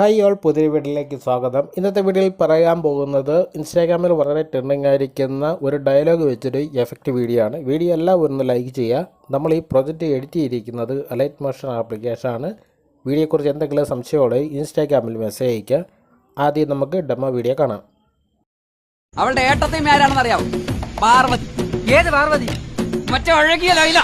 Hi all പുതിയ വീഡിയോയിലേക്ക് സ്വാഗതം. ഇന്നത്തെ വീഡിയോയിൽ പറയാൻ പോകുന്നത് ഇൻസ്റ്റാഗ്രാമിൽ വളരെ ട്രെൻഡിങ് ആയിരിക്കുന്ന ഒരു ഡയലോഗ് വെച്ചൊരു എഫക്റ്റ് വീഡിയോ ആണ്. വീഡിയോ എല്ലാവരും ഒന്ന് ലൈക്ക് ചെയ്യുക. നമ്മൾ ഈ പ്രൊജക്റ്റ് എഡിറ്റ് ചെയ്തിരിക്കുന്നത് അലൈറ്റ് മോഷൻ ആപ്ലിക്കേഷൻ ആണ്. വീഡിയോയെക്കുറിച്ച് എന്തെങ്കിലും സംശയമുള്ളത് ഇൻസ്റ്റാഗ്രാമിൽ മെസ്സേജ് അയക്കുക ആദ്യം നമുക്ക് ഡെമോ വീഡിയോ കാണാം. അവളുടെ ഏട്ടത്തെയും ആരാണെന്ന് ഏത് ലൈല.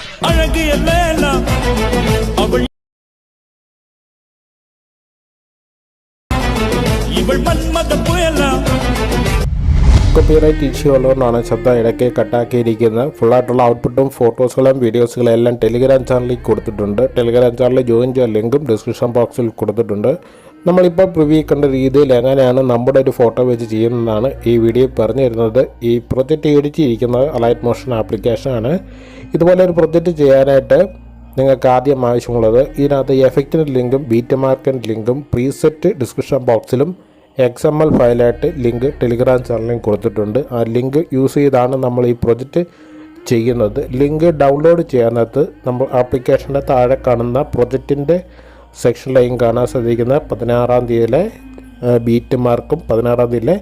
കോപ്പിറൈറ്റ് ഇഷ്യൂ ഉള്ളതുകൊണ്ടാണ് ശബ്ദം ഇടയ്ക്ക് കട്ടാക്കിയിരിക്കുന്നത്. ഫുള്ളായിട്ടുള്ള ഔട്ട്പുട്ടും ഫോട്ടോസുകളും വീഡിയോസുകളും എല്ലാം ടെലിഗ്രാം ചാനലിൽ കൊടുത്തിട്ടുണ്ട്. ടെലിഗ്രാം ചാനലിൽ ജോയിൻ ചെയ്യാൻ ലിങ്കും ഡിസ്ക്രിപ്ഷൻ ബോക്സിൽ കൊടുത്തിട്ടുണ്ട്. നമ്മളിപ്പോൾ പ്രിവ്യൂ കണ്ട രീതിയിൽ എങ്ങനെയാണ് നമ്മുടെ ഒരു ഫോട്ടോ വെച്ച് ചെയ്യുന്നതെന്നാണ് ഈ വീഡിയോ പറഞ്ഞു തരുന്നത് ഈ പ്രൊജക്റ്റ് എഡിറ്റ് ചെയ്തിരിക്കുന്നത് അലൈറ്റ് മോഷൻ ആപ്ലിക്കേഷനാണ് ഇതുപോലെ ഒരു പ്രൊജക്റ്റ് ചെയ്യാനായിട്ട് നിങ്ങൾക്ക് ആദ്യം ആവശ്യമുള്ളത്. ഇതിനകത്ത് എഫക്റ്റിന്റെ ലിങ്കും ബീറ്റ് മാർക്കിന്റെ ലിങ്കും പ്രീസെറ്റ് ഡിസ്ക്രിപ്ഷൻ ബോക്സിലും എക്സ് എം എൽ ഫയലായിട്ട് ലിങ്ക് ടെലിഗ്രാം ചാനലിൽ കൊടുത്തിട്ടുണ്ട്. ആ ലിങ്ക് യൂസ് ചെയ്താണ് നമ്മൾ ഈ പ്രൊജക്റ്റ് ചെയ്യുന്നത്. ലിങ്ക് ഡൗൺലോഡ് ചെയ്യാനകത്ത് നമ്മൾ ആപ്ലിക്കേഷന്റെ താഴെ കാണുന്ന പ്രൊജക്റ്റിന്റെ സെക്ഷനിലേക്കും കാണാൻ സാധിക്കുന്ന പതിനാറാം തീയതിയിലെ ബീറ്റ് മാർക്കും പതിനാറാം തീയതിയിലെ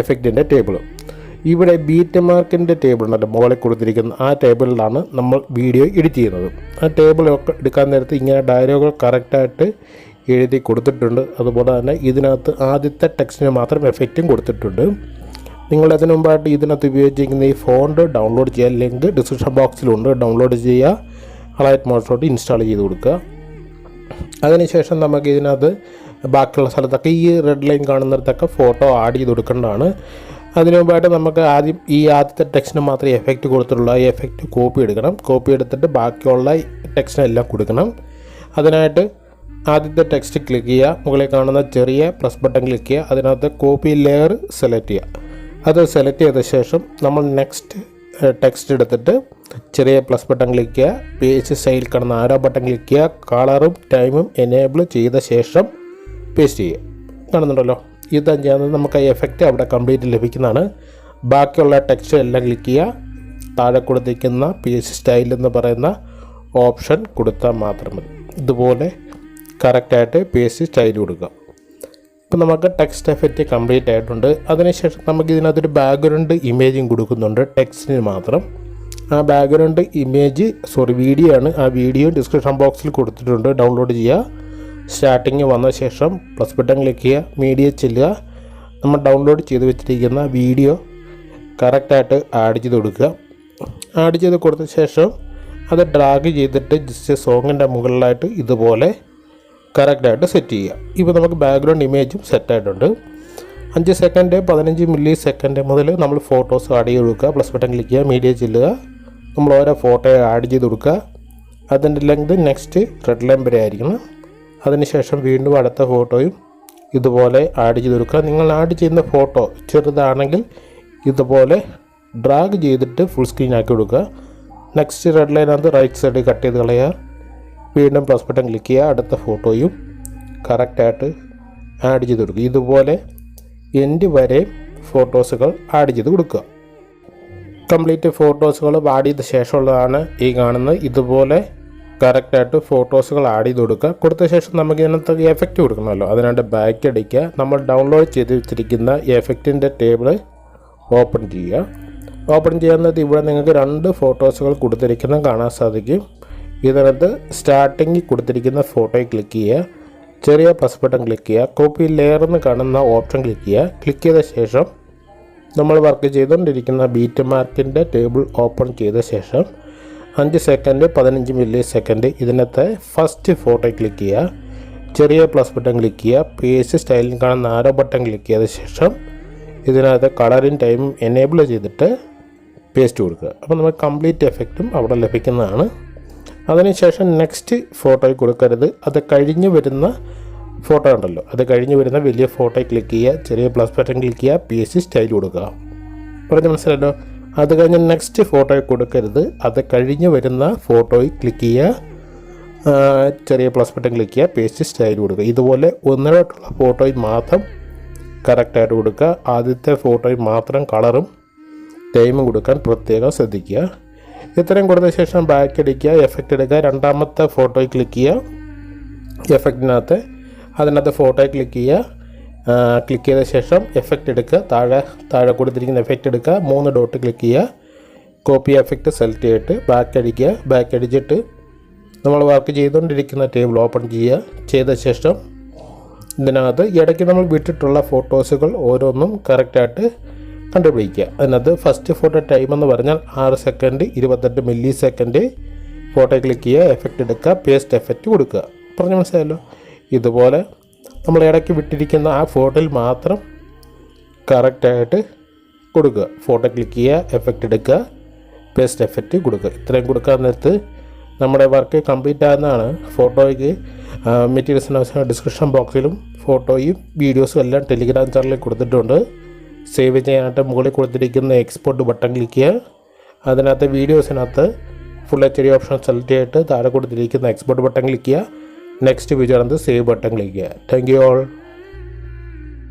എഫക്റ്റിന്റെ ടേബിളും ഇവിടെ ബീറ്റ് മാർക്കിന്റെ ടേബിൾ മുകളിൽ കൊടുത്തിരിക്കുന്ന ആ ടേബിളിലാണ് നമ്മൾ വീഡിയോ എഡിറ്റ് ചെയ്യുന്നത്. ആ ടേബിളൊക്കെ എടുക്കാൻ നേരത്ത് ഇങ്ങനെ ഡയലോഗുകൾ കറക്റ്റായിട്ട് എഴുതി കൊടുത്തിട്ടുണ്ട്. അതുപോലെ തന്നെ ഇതിനകത്ത് ആദ്യത്തെ ടെക്സ്റ്റിന് മാത്രം എഫക്റ്റും കൊടുത്തിട്ടുണ്ട്. നിങ്ങൾ അതിനു മുമ്പായിട്ട് ഇതിനകത്ത് ഉപയോഗിച്ചിരിക്കുന്ന ഈ ഫോണ്ട് ഡൗൺലോഡ് ചെയ്യാൻ ലിങ്ക് ഡിസ്ക്രിപ്ഷൻ ബോക്സിലുണ്ട് ഡൗൺലോഡ് ചെയ്യുക. അളൈറ്റ് മോഷോട്ട് ഇൻസ്റ്റാൾ ചെയ്ത് കൊടുക്കുക. അതിനുശേഷം നമുക്ക് ഇതിനകത്ത് ബാക്കിയുള്ള സ്ഥലത്തൊക്കെ ഈ റെഡ് ലൈൻ കാണുന്നിടത്തൊക്കെ ഫോട്ടോ ആഡ് ചെയ്ത് കൊടുക്കേണ്ടതാണ്. അതിനു മുമ്പായിട്ട് നമുക്ക് ആദ്യം ഈ ആദ്യത്തെ ടെക്സ്റ്റിന് മാത്രം എഫക്റ്റ് കൊടുത്തിട്ടുള്ള. ഈ എഫക്റ്റ് കോപ്പി എടുക്കണം. കോപ്പി എടുത്തിട്ട് ബാക്കിയുള്ള ടെക്സ്റ്റിനെല്ലാം കൊടുക്കണം. അതിനായിട്ട് ആദ്യത്തെ ടെക്സ്റ്റ് ക്ലിക്ക് ചെയ്യുക. മുകളിൽ കാണുന്ന ചെറിയ പ്രസ് ബട്ടൺ ക്ലിക്ക് ചെയ്യുക. അതിനകത്ത് കോപ്പി ലെയർ സെലക്ട് ചെയ്യുക. അത് സെലക്ട് ചെയ്ത ശേഷം നമ്മൾ നെക്സ്റ്റ് ടെക്സ്റ്റ് എടുത്തിട്ട് ചെറിയ പ്ലസ് ബട്ടൺ ക്ലിക്ക് ചെയ്യുക. പേജ് സൈഡിൽ കാണുന്ന ആരോ ബട്ടൺ ക്ലിക്ക് ചെയ്യുക. കളറും ടൈമും എനേബിൾ ചെയ്ത ശേഷം പേസ്റ്റ് ചെയ്യുക. കാണുന്നുണ്ടല്ലോ? ഇതാ ചെയ്യുന്നത് നമുക്ക് ആ എഫക്റ്റ് അവിടെ കംപ്ലീറ്റ് ലഭിക്കുന്നതാണ്. ബാക്കിയുള്ള ടെക്സ്റ്റ് എല്ലാം ക്ലിക്ക് ചെയ്യുക. താഴെ കൊടുത്തിരിക്കുന്ന പേജ് സ്റ്റൈൽ എന്ന് പറയുന്ന ഓപ്ഷൻ കൊടുത്താൽ മാത്രം മതി. ഇതുപോലെ കറക്റ്റായിട്ട് പേസ്റ്റ് സ്റ്റൈൽ കൊടുക്കുക. ഇപ്പം നമുക്ക് ടെക്സ്റ്റ് എഫക്റ്റ് കംപ്ലീറ്റ് ആയിട്ടുണ്ട്. അതിനുശേഷം നമുക്ക് ഇതിനകത്തൊരു ബാക്ക്ഗ്രൗണ്ട് ഇമേജും കൊടുക്കുന്നുണ്ട്. ടെക്സ്റ്റിന് മാത്രം. ആ ബാക്ക്ഗ്രൗണ്ട് ഇമേജ് സോറി വീഡിയോ ആണ്. ആ വീഡിയോ ഡിസ്ക്രിപ്ഷൻ ബോക്സിൽ കൊടുത്തിട്ടുണ്ട്. ഡൗൺലോഡ് ചെയ്യുക. സ്റ്റാർട്ടിങ് വന്ന ശേഷം പ്ലസ് ബട്ടൺ ക്ലിക്ക് ചെയ്യുക. മീഡിയ ചെല്ലുക. നമ്മൾ ഡൗൺലോഡ് ചെയ്ത് വെച്ചിരിക്കുന്ന വീഡിയോ കറക്റ്റായിട്ട് ആഡ് ചെയ്ത് കൊടുക്കുക. ആഡ് ചെയ്ത് കൊടുത്ത ശേഷം അത് ഡ്രാഗ് ചെയ്തിട്ട് ജസ്റ്റ് സോങ്ങിന്റെ മുകളിലായിട്ട് ഇതുപോലെ കറക്റ്റായിട്ട് സെറ്റ് ചെയ്യുക ഇപ്പോൾ നമുക്ക് ബാക്ക്ഗ്രൗണ്ട് ഇമേജും സെറ്റായിട്ടുണ്ട് അഞ്ച് സെക്കൻഡ് പതിനഞ്ച് മില്ലി സെക്കൻഡ് മുതൽ നമ്മൾ ഫോട്ടോസ് ആഡ് ചെയ്ത് കൊടുക്കുക. പ്ലസ് ബട്ടൺ ക്ലിക്ക് ചെയ്യുക മീഡിയ ചെല്ലുക. നമ്മൾ ഓരോ ഫോട്ടോ ആഡ് ചെയ്ത് കൊടുക്കുക. അതിന്റെ ലെങ്ത് നെക്സ്റ്റ് റെഡ് ലൈൻ വരെ ആയിരിക്കണം. അതിനുശേഷം വീണ്ടും അടുത്ത ഫോട്ടോയും ഇതുപോലെ ആഡ് ചെയ്ത് കൊടുക്കുക. നിങ്ങൾ ആഡ് ചെയ്യുന്ന ഫോട്ടോ ചെറുതാണെങ്കിൽ ഇതുപോലെ ഡ്രാഗ് ചെയ്തിട്ട് ഫുൾ സ്ക്രീൻ ആക്കി കൊടുക്കുക. നെക്സ്റ്റ് റെഡ് ലൈനകത്ത് റൈറ്റ് സൈഡ് കട്ട് ചെയ്ത് കളയുക. വീണ്ടും പ്ലസ് ബട്ടൺ ക്ലിക്ക് ചെയ്യുക. അടുത്ത ഫോട്ടോയും കറക്റ്റായിട്ട് ആഡ് ചെയ്ത് കൊടുക്കുക. ഇതുപോലെ എൻഡ് വരെ ഫോട്ടോസുകൾ ആഡ് ചെയ്ത് കൊടുക്കുക. കംപ്ലീറ്റ് ഫോട്ടോസുകൾ ആഡ് ചെയ്ത ശേഷമുള്ളതാണ് ഈ കാണുന്നത്. ഇതുപോലെ കറക്റ്റായിട്ട് ഫോട്ടോസുകൾ ആഡ് ചെയ്ത് കൊടുക്കുക. കൊടുത്ത ശേഷം നമുക്ക് ഇതിനകത്ത് എഫക്റ്റ് കൊടുക്കണമല്ലോ. അതിനായിട്ട് ബാക്ക് അടിക്കുക. നമ്മൾ ഡൗൺലോഡ് ചെയ്ത് വെച്ചിരിക്കുന്ന എഫക്റ്റിന്റെ ടേബിൾ ഓപ്പൺ ചെയ്യുക. ഓപ്പൺ ചെയ്യുന്നത് ഇവിടെ നിങ്ങൾക്ക് രണ്ട് ഫോട്ടോസുകൾ കൊടുത്തിരിക്കുന്നത് കാണാൻ സാധിക്കും. ഇതിനകത്ത് സ്റ്റാർട്ടിങ്ങിൽ കൊടുത്തിരിക്കുന്ന ഫോട്ടോയിൽ ക്ലിക്ക് ചെയ്യുക. ചെറിയ പ്ലസ് ബട്ടൺ ക്ലിക്ക് ചെയ്യുക. കോപ്പി ലെയർ എന്ന് കാണുന്ന ഓപ്ഷൻ ക്ലിക്ക് ചെയ്യുക. ക്ലിക്ക് ചെയ്ത ശേഷം നമ്മൾ വർക്ക് ചെയ്തുകൊണ്ടിരിക്കുന്ന ബീറ്റ് മാർക്കിന്റെ ടേബിൾ ഓപ്പൺ ചെയ്ത ശേഷം അഞ്ച് സെക്കൻഡ് പതിനഞ്ച് മില്ലി സെക്കൻഡ് ഇതിനകത്തെ ഫസ്റ്റ് ഫോട്ടോ ക്ലിക്ക് ചെയ്യുക. ചെറിയ പ്ലസ് ബട്ടൺ ക്ലിക്ക് ചെയ്യുക. പേജ് സ്റ്റൈലിൽ കാണുന്ന ആരോ ബട്ടൺ ക്ലിക്ക് ചെയ്ത ശേഷം ഇതിനകത്ത് കളറും ടൈമും എനേബിൾ ചെയ്തിട്ട് പേസ്റ്റ് കൊടുക്കുക. അപ്പോൾ നമുക്ക് കംപ്ലീറ്റ് എഫക്റ്റും അവിടെ ലഭിക്കുന്നതാണ്. അതിനുശേഷം നെക്സ്റ്റ് ഫോട്ടോയിൽ കൊടുക്കരുത്. അത് കഴിഞ്ഞ് വരുന്ന ഫോട്ടോ ഉണ്ടല്ലോ. അത് കഴിഞ്ഞ് വരുന്ന വലിയ ഫോട്ടോയിൽ ക്ലിക്ക് ചെയ്യുക. ചെറിയ പ്ലസ് ബട്ടൺ ക്ലിക്ക് ചെയ്യുക. പി എസ് സി സ്റ്റൈൽ കൊടുക്കുക. പറഞ്ഞ മനസ്സിലല്ലോ അത് കഴിഞ്ഞ് നെക്സ്റ്റ് ഫോട്ടോയിൽ കൊടുക്കരുത്. അത് കഴിഞ്ഞ് വരുന്ന ഫോട്ടോയിൽ ക്ലിക്ക് ചെയ്യുക. ചെറിയ പ്ലസ് ബട്ടൺ ക്ലിക്ക് ചെയ്യുക. പേസ്റ്റ് സ്റ്റൈൽ കൊടുക്കുക. ഇതുപോലെ ഒന്നിലോട്ടുള്ള ഫോട്ടോയിൽ മാത്രം കറക്റ്റായിട്ട് കൊടുക്കുക. ആദ്യത്തെ ഫോട്ടോയിൽ മാത്രം കളറും ടൈമും കൊടുക്കാൻ പ്രത്യേകം ശ്രദ്ധിക്കുക. ഇത്രയും കൊടുത്ത ശേഷം ബാക്ക് അടിക്കുക എഫക്റ്റ് എടുക്കുക. രണ്ടാമത്തെ ഫോട്ടോയിൽ ക്ലിക്ക് ചെയ്യുക. എഫക്റ്റിനകത്ത് അതിനകത്ത് ഫോട്ടോയിൽ ക്ലിക്ക് ചെയ്യുക. ക്ലിക്ക് ചെയ്ത ശേഷം എഫക്റ്റ് എടുക്കുക. താഴെ താഴെ കൊടുത്തിരിക്കുന്ന എഫക്റ്റ് എടുക്കുക. മൂന്ന് ഡോട്ട് ക്ലിക്ക് ചെയ്യുക. കോപ്പി എഫക്റ്റ് സെലക്ട് ചെയ്തിട്ട് ബാക്ക് അടിക്കുക. ബാക്ക് അടിച്ചിട്ട് നമ്മൾ വർക്ക് ചെയ്തുകൊണ്ടിരിക്കുന്ന ടേബിൾ ഓപ്പൺ ചെയ്യുക. ചെയ്ത ശേഷം ഇതിനകത്ത് ഇടയ്ക്ക് നമ്മൾ വിട്ടിട്ടുള്ള ഫോട്ടോസുകൾ ഓരോന്നും കറക്റ്റായിട്ട് കണ്ടുപിടിക്കുക. അതിനകത്ത് ഫസ്റ്റ് ഫോട്ടോ ടൈം എന്ന് പറഞ്ഞാൽ ആറ് സെക്കൻഡ് ഇരുപത്തെട്ട് മില്ലി സെക്കൻഡ് ഫോട്ടോ ക്ലിക്ക് ചെയ്യുക എഫക്റ്റ് എടുക്കുക പേസ്റ്റ് എഫക്റ്റ് കൊടുക്കുക. പറഞ്ഞു മനസ്സിലായല്ലോ? ഇതുപോലെ നമ്മൾ ഇടയ്ക്ക് വിട്ടിരിക്കുന്ന ആ ഫോട്ടോയിൽ മാത്രം കറക്റ്റായിട്ട് കൊടുക്കുക. ഫോട്ടോ ക്ലിക്ക് ചെയ്യുക എഫക്റ്റ് എടുക്കുക പേസ്റ്റ് എഫക്റ്റ് കൊടുക്കുക. ഇത്രയും കൊടുക്കാൻ നേരത്ത് നമ്മുടെ വർക്ക് കംപ്ലീറ്റ് ആകുന്നതാണ്. ഫോട്ടോയ്ക്ക് മെറ്റീരിയൽസിന് ആവശ്യമായ ഡിസ്ക്രിപ്ഷൻ ബോക്സിലും ഫോട്ടോയും വീഡിയോസും എല്ലാം ടെലിഗ്രാം ചാനലിൽ കൊടുത്തിട്ടുണ്ട്. സേവ് ചെയ്യാനായിട്ട് മുകളിൽ കൊടുത്തിരിക്കുന്ന എക്സ്പോർട്ട് ബട്ടൺ ക്ലിക്ക് ചെയ്യുക. അതിനകത്ത് വീഡിയോസിനകത്ത് full H D option select ചെയ്തിട്ട് താഴെ കൊടുത്തിരിക്കുന്ന എക്സ്പോർട്ട് ബട്ടൺ ക്ലിക്ക് ചെയ്യുക. Next video save button click ചെയ്യുക. Thank you all